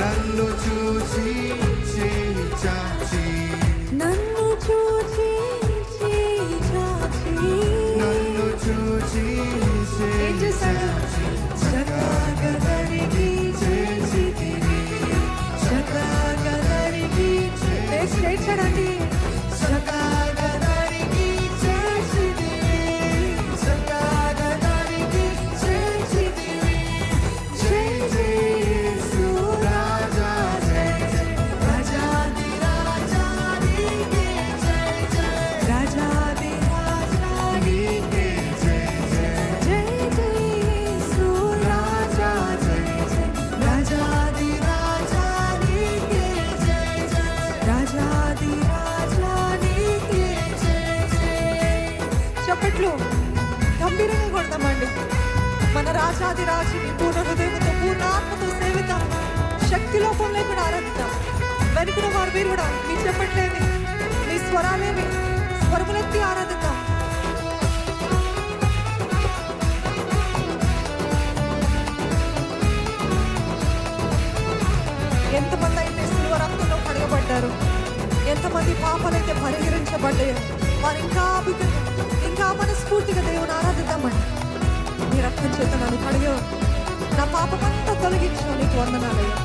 నన్ను చూసి చేచాచి రాజాది రాజుని పూర్ణ హృదయంతో పూర్ణాత్మతో సేవిద్దాం శక్తి లోపం లేకుండా ఆరాధిద్దాం వెనుకున్న వారు మీరు కూడా మీ చెప్పట్లేమి మీ స్వరాలేమి? స్వరములెత్తి ఆరాధిద్దాం ఎంతమంది అయితే శిల్వ కడగబడ్డారు? ఎంతమంది పాపలైతే పరిహరించబడ్డాయో వారు ఇంకా చేత నన్ను కడిగే నా పాపమంతా తొలగించావు నీకు వందనాలయ్యా.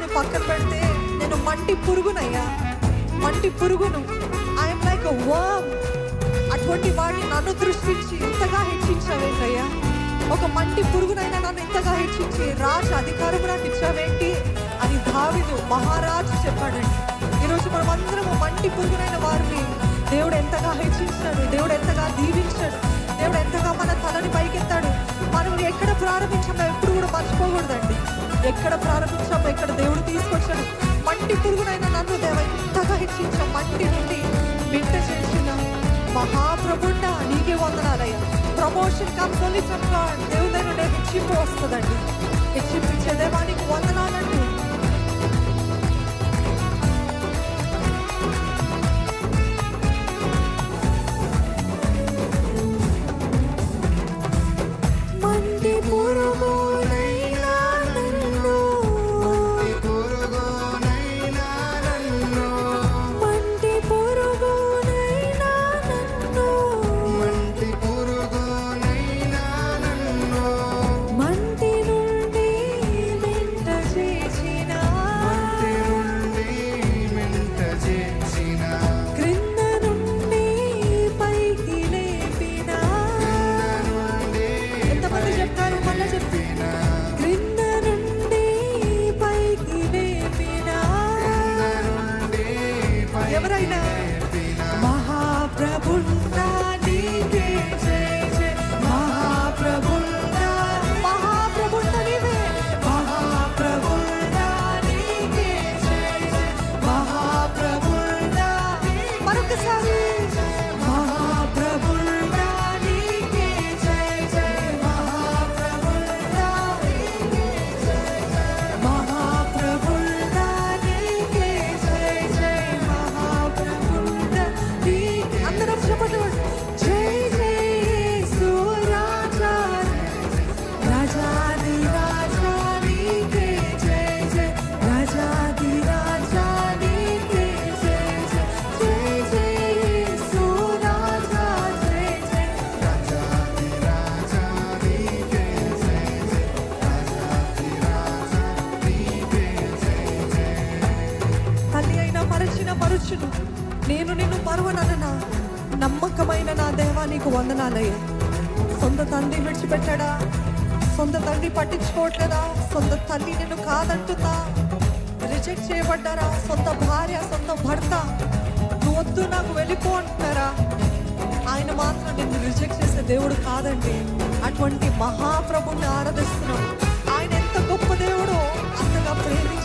నేను పక్కన పెడితే నేను మంటి పురుగునయ్యా. మంటి పురుగును. ఐఎమ్ లైక్ వర్మ్ అటువంటి వాడిని నన్ను దృష్టించి ఇంతగా హెచ్చించావేంటయ్యా? ఒక మంటి పురుగునైనా నన్ను ఇంతగా హెచ్చించి రాజు అధికారం నాకు ఇచ్చావేంటి అని దావిదు మహారాజు చెప్పాడండి. ఈరోజు మనం అందరము మంటి పురుగునైన వారిని దేవుడు ఎంతగా హెచ్చించాడు దేవుడు ఎంతగా దీవించాడు ఎక్కడ ప్రారంభించామో ఎక్కడ దేవుడు తీసుకొచ్చాడు? మంటి పురుగునైనా నన్ను దేవ ఇంతగా హెచ్చించా మంటి నుండి బిడ్డ చేసిన మహాప్రభుండ నీకే వందనాలయ్యా. Promotion comes only from God హెచ్చింపు వస్తుందండి. హెచ్చింపు ఇచ్చే దేవా నీకు వందనాలయ్యా. సొంత తండ్రి విడిచిపెట్టాడా? సొంత తండ్రి పట్టించుకోవట్లేదా? సొంత తల్లి నిన్ను కాదంటున్నా? రిజెక్ట్ చేయబడ్డారా? సొంత భార్య సొంత భర్త? నువ్వు వద్దు నాకు వెళ్ళిపో అంటున్నారా? ఆయన మాత్రం నిన్ను రిజెక్ట్ చేసే దేవుడు కాదండి. అటువంటి మహాప్రభుని ఆరాధిస్తున్నాం ఆయన ఎంత గొప్ప దేవుడో అంతగా ప్రేమి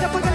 se